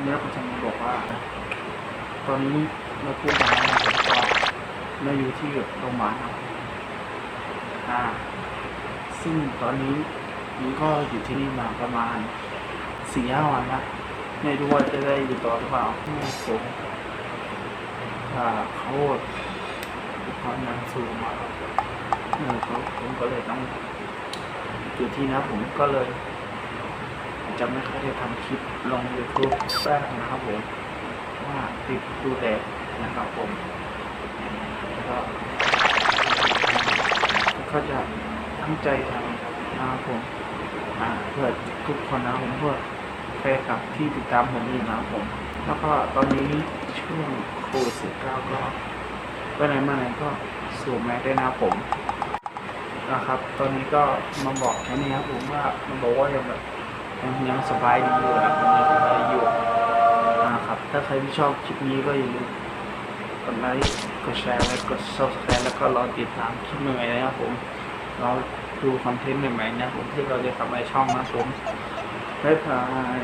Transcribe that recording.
ทีนี้คุณชำบอกว่า ตอนนี้เราพูดมาแล้วนะครับก็เราอยู่ที่โรงพยาบาลครับอ่า ซึ่งตอนนี้ผมก็อยู่ที่นี่มาประมาณสี่ห้าวันละไม่รู้ว่าจะได้อยู่ต่อหรือเปล่าไม่ผมอ่าเขาความดันสูงมากเออผมก็เลยต้องอยู่ที่นะผมก็เลย จะไม่ค่อยได้ทำคลิปลง YouTube แรกนะครับผมว่าติดดูแลนะครับผมแล้วก็ก็จะตั้งใจทำนะครับผมอ่าเพื่อทุกคนนะครับผมเพื่อแฟนคลับที่ติดตามผมอีกนะครับผม แล้วก็ตอนนี้ช่วงโควิด19ก็ไปไหนมาไหนก็สวมแมสด้นะครับผมนะครับ ตอนนี้ก็มาบอกแค่นี้ครับผมว่ามันบอกว่าอยังแบบ ยังสบายดีอยู่นะครับยังสบายอยู่นะครับ ถ้าใครที่ชอบคลิปนี้ก็อย่าลืมกดไลค์กดแชร์และกด subscribe แล้วก็รอติดตามคลิปใหม่ๆนะครับผมเราดูคอนเทนต์ใหม่ๆนะครับผมที่เราจะทำในช่องนะครับผมบ๊ายบาย